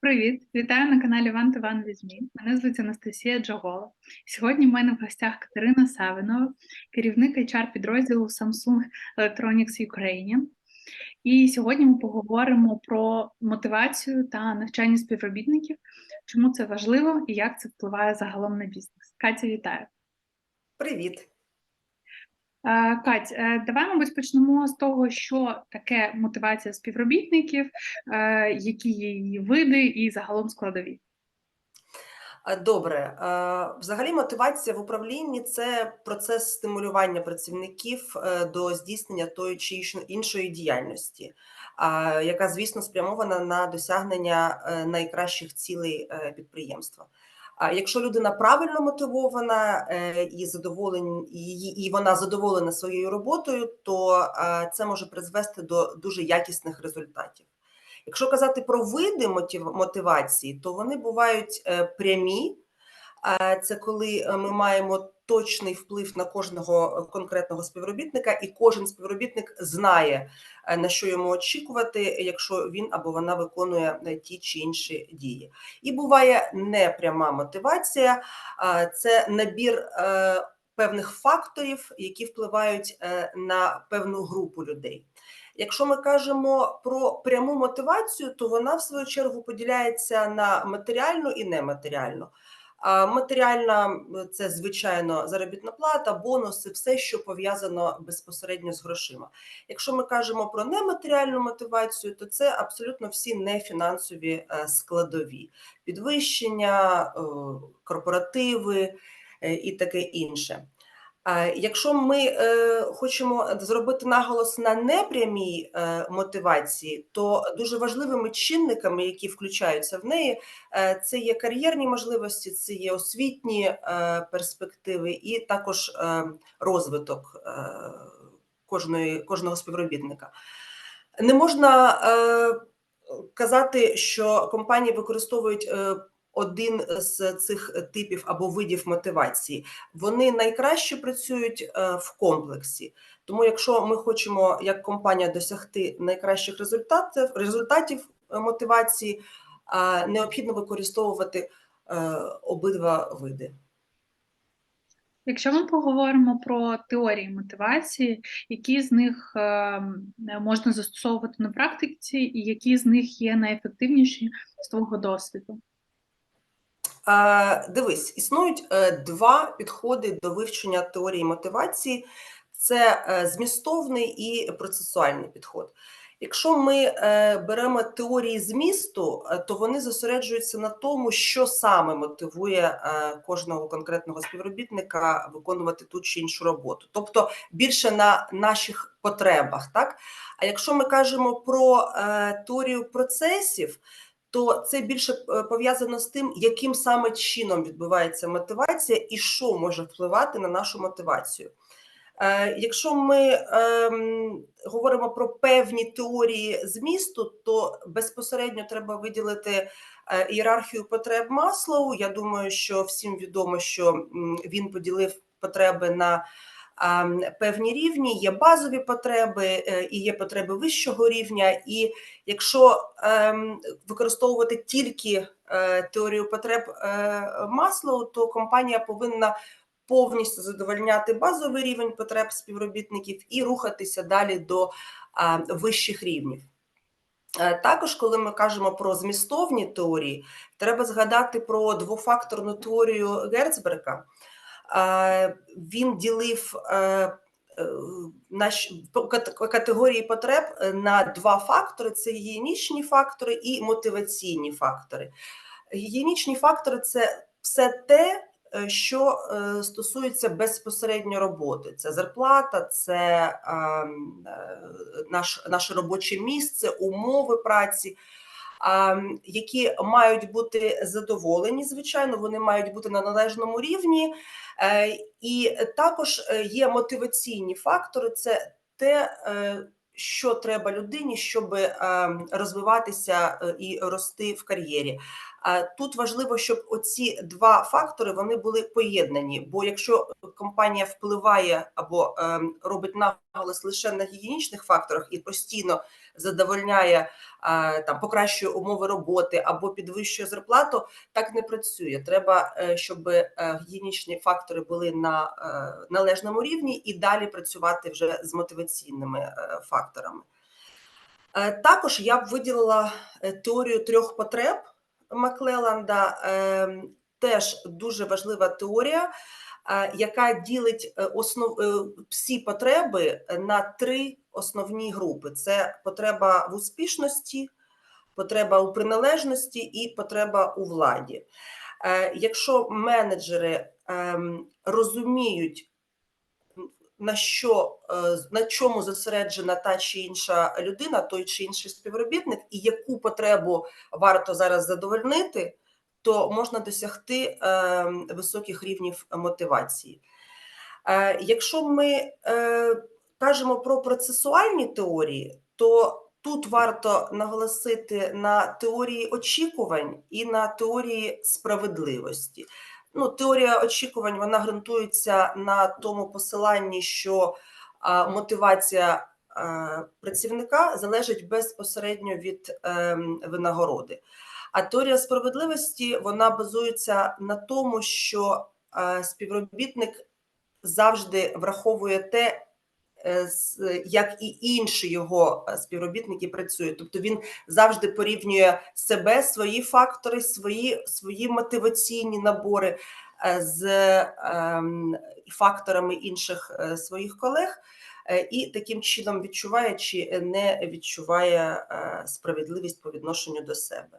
Привіт, вітаю на каналі Ван Ван Візьмі. Мене звуть Анастасія Джагола. Сьогодні в мене в гостях Катерина Савинова, керівник HR підрозділу Samsung Electronics Ukraine. І сьогодні ми поговоримо про мотивацію та навчання співробітників, чому це важливо і як це впливає загалом на бізнес. Катя, вітаю. Привіт. Е, Кать, е, давай, мабуть, почнемо з того, що таке мотивація співробітників, е, які є її види і загалом складові. Добре. Взагалі, мотивація в управлінні це процес стимулювання працівників до здійснення тої чи іншої- діяльності, яка, звісно, спрямована на досягнення найкращих цілей підприємства. А якщо людина правильно мотивована е, і задоволен, і, вона задоволена своєю роботою, то е, це може призвести до дуже якісних результатів. Якщо казати про види мотивації, то вони бувають е, прямі. Це коли ми маємо точний вплив на кожного е, конкретного співробітника, і кожен співробітник знає, е, на що йому очікувати, якщо він або вона виконує е, ті чи інші дії. І буває непряма мотивація, це набір певних факторів, які впливають на певну групу людей. Якщо ми кажемо про пряму мотивацію, то вона в свою чергу поділяється на матеріальну і нематеріальну. Матеріальна це звичайно заробітна плата, бонуси, все, що пов'язано безпосередньо з грошима. Якщо ми кажемо про нематеріальну мотивацію, то це абсолютно всі нефінансові е, складові: підвищення, е, корпоративи е, і таке інше. Якщо ми е, хочемо зробити наголос на непрямій е, мотивації, то дуже важливими чинниками, які включаються в неї, е, це є кар'єрні можливості, це є освітні перспективи і також розвиток кожної, кожного співробітника. Не можна казати, що компанії використовують один з цих типів або видів мотивації. Вони найкраще працюють е, в комплексі. Тому, якщо ми хочемо як компанія досягти найкращих результатів, результатів е, мотивації, необхідно використовувати е, обидва види. Якщо ми поговоримо про теорії мотивації, які з них е, можна застосовувати на практиці, і які з них є найефективніші з твого досвіду? Е, Дивись, існують е, два підходи до вивчення теорії мотивації: це е, змістовний і процесуальний підход. Якщо ми беремо теорії змісту, то вони зосереджуються на тому, що саме мотивує кожного конкретного співробітника виконувати ту чи іншу роботу, тобто більше на наших потребах. Так? А якщо ми кажемо про теорію процесів, то це більше е, пов'язано з тим, яким саме чином відбувається мотивація і що може впливати на нашу мотивацію. Е, Якщо ми ем, говоримо про певні теорії змісту, то безпосередньо треба виділити е, ієрархію потреб Маслоу. Я думаю, що всім відомо, що він поділив потреби на певні рівні. Є базові потреби е, і є потреби вищого рівня. І якщо ем, використовувати тільки е, теорію потреб е, Маслоу, то компанія повинна повністю задовольняти базовий рівень потреб співробітників і рухатися далі до вищих рівнів. Також, коли ми кажемо про змістовні теорії, треба згадати про двофакторну теорію Герцберга. Він ділив е, е, наш по кат- категорії потреб е, на два фактори: це гігієнічні фактори і мотиваційні фактори. Гігієнічні фактори це все те, що стосується безпосередньо роботи. Це зарплата, це ем, наш, наше робоче місце, умови праці. Які мають бути задоволені, звичайно, вони мають бути на належному рівні, Е, і також е, є мотиваційні фактори. Це те, е, що треба людині, щоб ем, розвиватися і рости в кар'єрі. Тут важливо, щоб оці два фактори вони були поєднані. Бо якщо компанія впливає або ем, робить наголос лише на гігієнічних факторах і постійно задовольняє е, там покращує умови роботи або підвищує зарплату, так не працює. Треба, е, щоб е, гігієнічні фактори були на належному рівні і далі працювати вже з мотиваційними факторами. Також я б виділила теорію трьох потреб Маклеланда. Е, Теж дуже важлива теорія, е, яка ділить е, основ е, всі потреби на три основні групи: це потреба в успішності, потреба у приналежності і потреба у владі. Якщо менеджери ем, розуміють, на що е, на чому зосереджена та чи інша людина, той чи інший співробітник, і яку потребу варто зараз задовольнити, то можна досягти е, високих рівнів мотивації. Е, Якщо ми е, кажемо про процесуальні теорії, то тут варто наголосити на теорії очікувань і на теорії справедливості. Ну, теорія очікувань вона ґрунтується на тому посиланні, що а, мотивація а, працівника залежить безпосередньо від е, винагороди. А теорія справедливості вона базується на тому, що е, співробітник завжди враховує те, як і інші його е, співробітники працюють. Тобто він завжди порівнює себе, свої фактори, свої, свої мотиваційні набори е, з ем, факторами інших е, своїх колег. е, І таким чином відчуває чи не відчуває е, справедливість по відношенню до себе.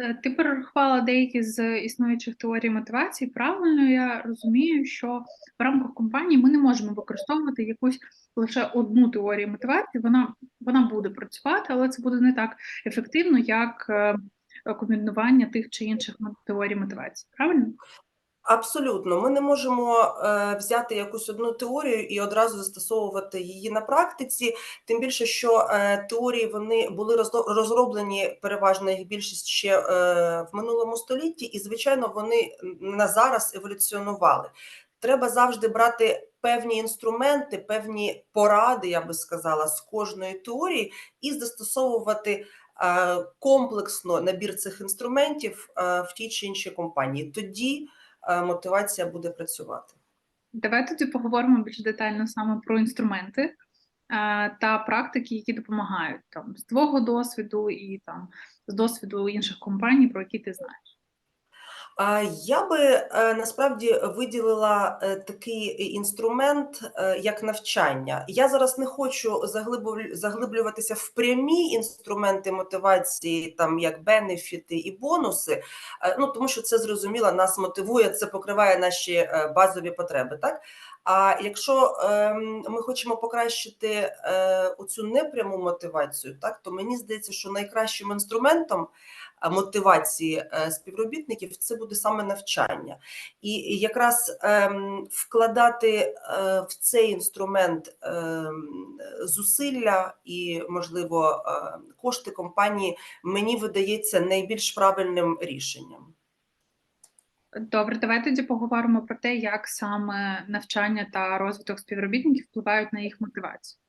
Е, Ти перерахувала деякі з існуючих теорій мотивації. Правильно я розумію, що в рамках компанії ми не можемо використовувати якусь лише одну теорію мотивації. Вона, вона буде працювати, але це буде не так ефективно, як е, комбінування тих чи інших теорій мотивації. Правильно? Абсолютно, ми не можемо е, взяти якусь одну теорію і одразу застосовувати її на практиці. Тим більше, що е, теорії вони були розроблені переважно їх більшість ще е, в минулому столітті, і звичайно, вони на зараз еволюціонували. Треба завжди брати певні інструменти, певні поради, я би сказала, з кожної теорії, і застосовувати комплексно набір цих інструментів в тій чи іншій компанії. Тоді мотивація буде працювати. Давай тоді поговоримо більш детально саме про інструменти е, та практики, які допомагають там з твого досвіду і там з досвіду інших компаній, про які ти знаєш. Я би е, насправді виділила е, такий інструмент, е, як навчання. Я зараз не хочу заглиблю- заглиблюватися в прямі інструменти мотивації, там як бенефіти і бонуси, ну тому що це зрозуміло, нас мотивує, це покриває наші базові потреби. Так а якщо ем, ми хочемо покращити е, оцю непряму мотивацію, так то мені здається, що найкращим інструментом мотивації е, співробітників це буде саме навчання. І якраз ем, вкладати е, в цей інструмент ем, зусилля і, можливо, е, кошти компанії мені видається найбільш правильним рішенням. Добре, давай тоді поговоримо про те, як саме навчання та розвиток співробітників впливають на їх мотивацію.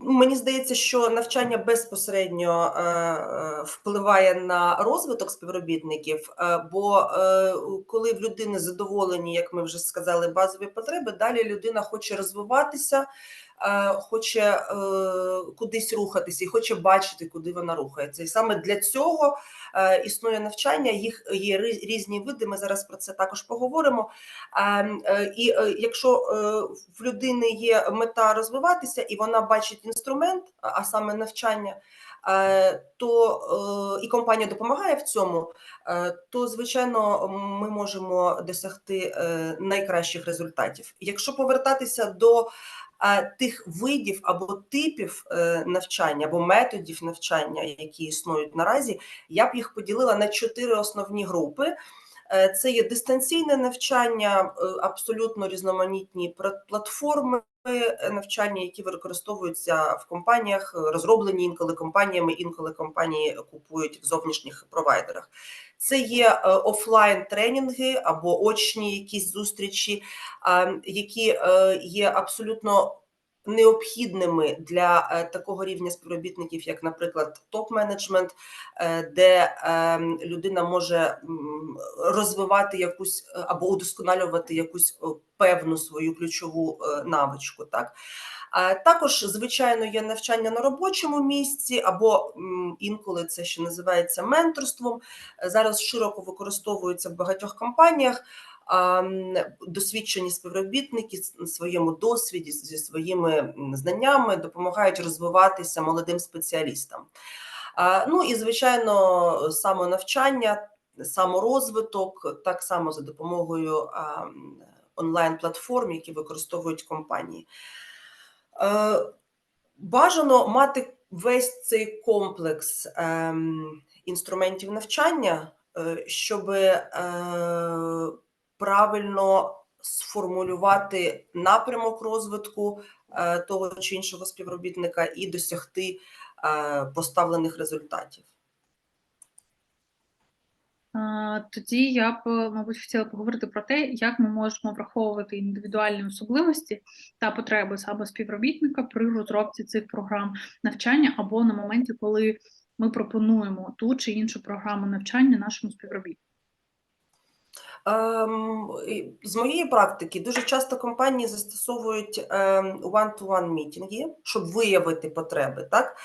Мені здається, що навчання безпосередньо е, е, впливає на розвиток співробітників, е, бо е, коли в людини задоволені, як ми вже сказали, базові потреби, далі людина хоче розвиватися, е, хоче е, кудись рухатися і хоче бачити, куди вона рухається. І саме для цього е, існує навчання. Їх є різні види. Ми зараз про це також поговоримо. Е, І е, якщо е, в людини є мета розвиватися, і вона бачить інструмент, а саме навчання, е, то е, і компанія допомагає в цьому, е, то звичайно ми можемо досягти е, найкращих результатів. Якщо повертатися до е, тих видів або типів е, навчання або методів навчання, які існують наразі, я б їх поділила на чотири основні групи. Е, Це є дистанційне навчання, е, абсолютно різноманітні платформи е, навчання, які використовуються в компаніях, розроблені інколи компаніями, інколи компанії купують в зовнішніх провайдерах. Це є офлайн тренінги або очні якісь зустрічі, які є абсолютно необхідними для е, такого рівня співробітників, як, наприклад, топ-менеджмент, е, де е, людина може розвивати якусь е, або удосконалювати якусь певну свою ключову навичку. Так? Також, звичайно, є навчання на робочому місці, або інколи це ще називається менторством. Зараз широко використовується в багатьох компаніях. Досвідчені співробітники на своєму досвіді зі своїми знаннями допомагають розвиватися молодим спеціалістам. Ну і звичайно, самонавчання, саморозвиток, так само за допомогою онлайн-платформ, які використовують компанії. Е, Бажано мати весь цей комплекс ем, інструментів навчання, е, щоб е, правильно сформулювати напрямок розвитку е, того чи іншого співробітника і досягти е, поставлених результатів. Тоді я б, мабуть, хотіла поговорити про те, як ми можемо враховувати індивідуальні особливості та потреби саме співробітника при розробці цих програм навчання або на моменті, коли ми пропонуємо ту чи іншу програму навчання нашому співробітнику. Ем, З моєї практики дуже часто компанії застосовують ем, one-to-one мітинги, щоб виявити потреби. Так?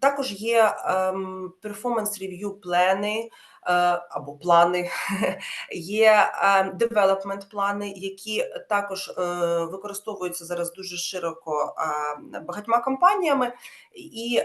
Також є ем, performance review плани е, або плани, є development плани, які також е, використовуються зараз дуже широко багатьма компаніями, і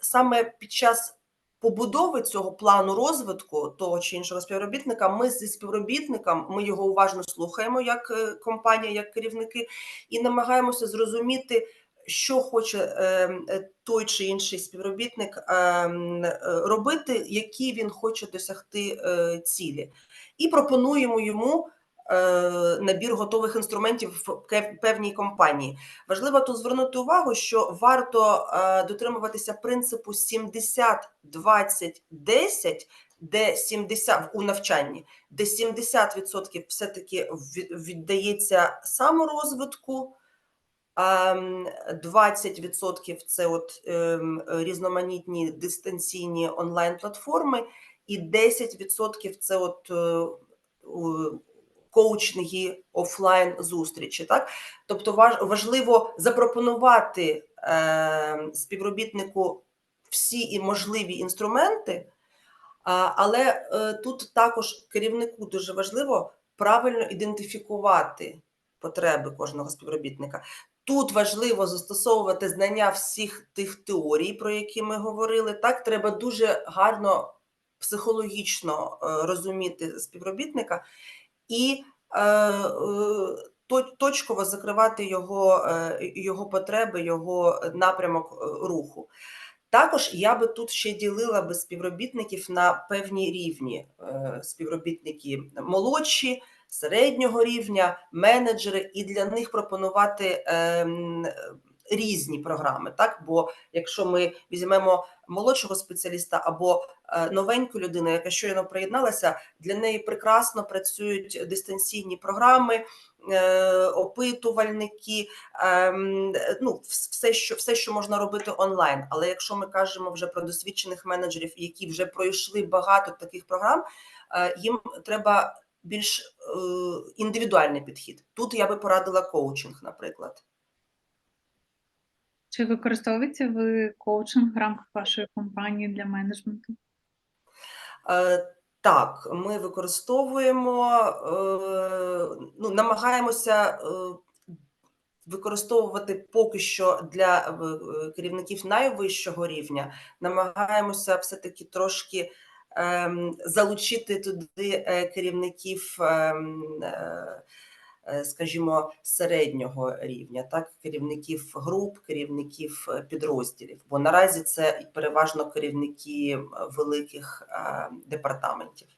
саме під час побудови цього плану розвитку того чи іншого співробітника, ми зі співробітником, ми його уважно слухаємо як е, компанія, як керівники, і намагаємося зрозуміти, що хоче е, е, той чи інший співробітник е, е, робити, які він хоче досягти цілі, і пропонуємо йому. Е, Набір готових інструментів в певній компанії. Важливо тут звернути увагу, що варто е, дотримуватися принципу 70, 20, 10, де 70 у навчанні, де 70% все-таки віддається саморозвитку, 20% це от ем, різноманітні дистанційні онлайн-платформи, і 10% це от е, коучинги офлайн зустрічі. Так? Тобто важливо запропонувати е, співробітнику всі і можливі інструменти, але е, тут також керівнику дуже важливо правильно ідентифікувати потреби кожного співробітника. Тут важливо застосовувати знання всіх тих теорій, про які ми говорили. Так, треба дуже гарно психологічно е, розуміти співробітника і е, е, точково закривати його, е, його потреби, його напрямок руху. Також я би тут ще ділила би співробітників на певні рівні: співробітники молодші, середнього рівня, менеджери, і для них пропонувати ем, різні програми. Так, бо якщо ми візьмемо молодшого спеціаліста або е, новеньку людину, яка щойно приєдналася, для неї прекрасно працюють дистанційні програми, е, опитувальники, ем, ну, все, що, все, що можна робити онлайн. Але якщо ми кажемо вже про досвідчених менеджерів, які вже пройшли багато таких програм, е, їм треба більш індивідуальний підхід. Тут я би порадила коучинг, наприклад. Чи використовуєте ви коучинг в рамках вашої компанії для менеджменту? Е, Так, ми використовуємо, е, ну, намагаємося е, використовувати поки що для керівників найвищого рівня, намагаємося все-таки трошки ем, залучити туди керівників, ем, скажімо, середнього рівня, так, керівників груп, керівників е, підрозділів. Бо наразі це переважно керівники е, великих е, департаментів.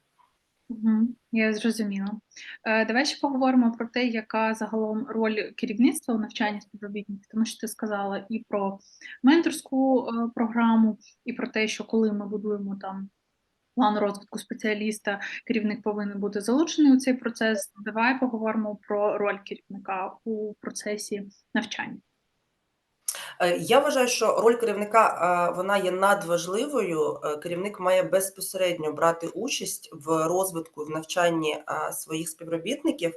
Я зрозуміла. Е, Давай ще поговоримо про те, яка загалом роль керівництва у навчанні співробітників, тому що ти сказала і про менторську е, програму, і про те, що коли ми будуємо там план розвитку спеціаліста, керівник повинен бути залучений у цей процес. Давай поговоримо про роль керівника у процесі навчання. Е, Я вважаю, що роль керівника е, вона є надважливою. Е, Керівник має безпосередньо брати участь в розвитку в навчанні своїх співробітників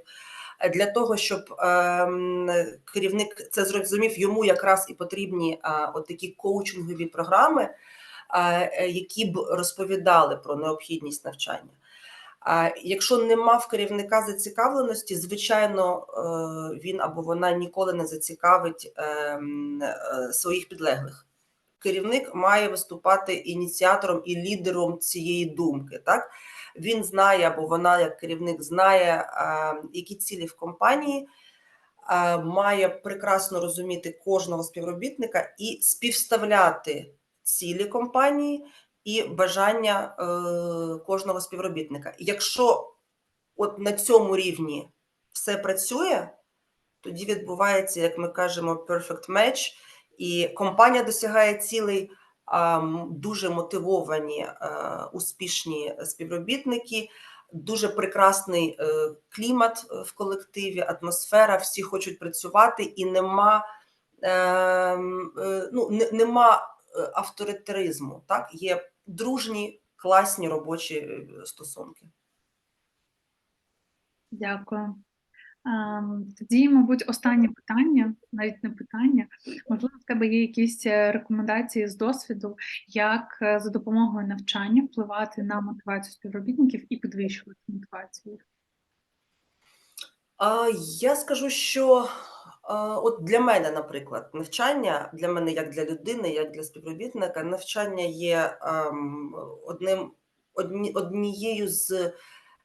для того, щоб ем, керівник це зрозумів, йому якраз і потрібні от такі коучингові програми, які б розповідали про необхідність навчання. А якщо нема в керівника зацікавленості, звичайно, е, він або вона ніколи не зацікавить ем, е, своїх підлеглих. Керівник має виступати ініціатором і лідером цієї думки. Так? Він знає, або вона, як керівник, знає, е, які цілі в компанії, е, має прекрасно розуміти кожного співробітника і співставляти цілі компанії і бажання е, кожного співробітника. Якщо от на цьому рівні все працює, тоді відбувається, як ми кажемо, perfect match, і компанія досягає цілей, дуже мотивовані, е, успішні співробітники, дуже прекрасний е, клімат в колективі, атмосфера, всі хочуть працювати, і нема, ем, ну, нема авторитаризму. Так? Є дружні, класні робочі е, стосунки. Дякую. Ем, Тоді, мабуть, останнє питання, навіть не питання. Можливо, в тебе є якісь е, рекомендації з досвіду, як е, за допомогою навчання впливати на мотивацію співробітників і підвищувати мотивацію. я скажу, що от для мене, наприклад, навчання для мене, як для людини, як для співробітника, навчання є ем, одним одні, однією з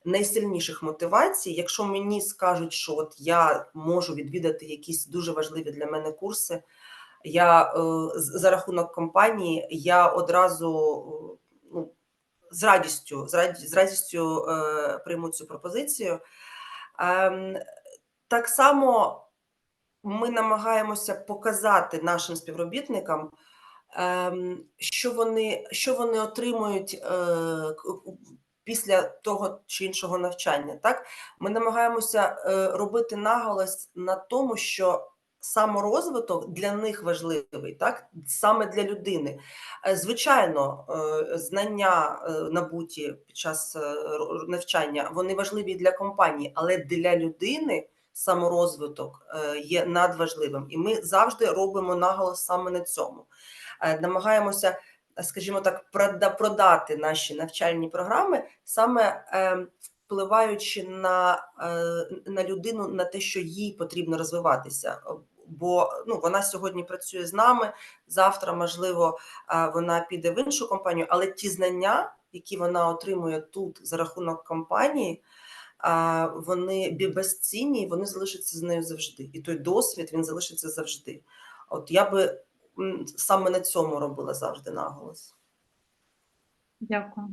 найсильніших мотивацій. Якщо мені скажуть, що от я можу відвідати якісь дуже важливі для мене курси, я е, за рахунок компанії, я одразу е, ну, з радістю, з раді- з радістю е, прийму цю пропозицію. Ем, так само ми намагаємося показати нашим співробітникам, ем, що вони, що вони отримують е, після того чи іншого навчання. Так? Ми намагаємося е, робити наголос на тому, що саморозвиток для них важливий, так? саме для людини. Е, Звичайно, знання набуті під час навчання вони важливі для компанії, але для людини саморозвиток е, є надважливим. І ми завжди робимо наголос саме на цьому. Е, Намагаємося, скажімо так, прода- продати наші навчальні програми, саме е, впливаючи на, на людину, на те, що їй потрібно розвиватися. Бо ну, вона сьогодні працює з нами, завтра, можливо, вона піде в іншу компанію, але ті знання, які вона отримує тут за рахунок компанії, а, вони безцінні, вони залишаться з нею завжди. І той досвід він залишиться завжди. От я би саме на цьому робила завжди наголос. Дякую.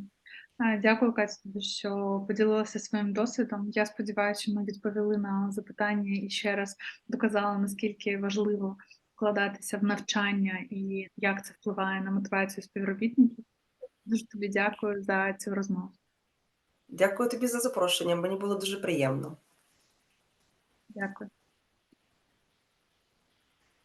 Дякую, Катя, що поділилася своїм досвідом. Я сподіваюся, що ми відповіли на запитання і ще раз доказали, наскільки важливо вкладатися в навчання і як це впливає на мотивацію співробітників. Дуже тобі дякую за цю розмову. Дякую тобі за запрошення. Мені було дуже приємно. Дякую.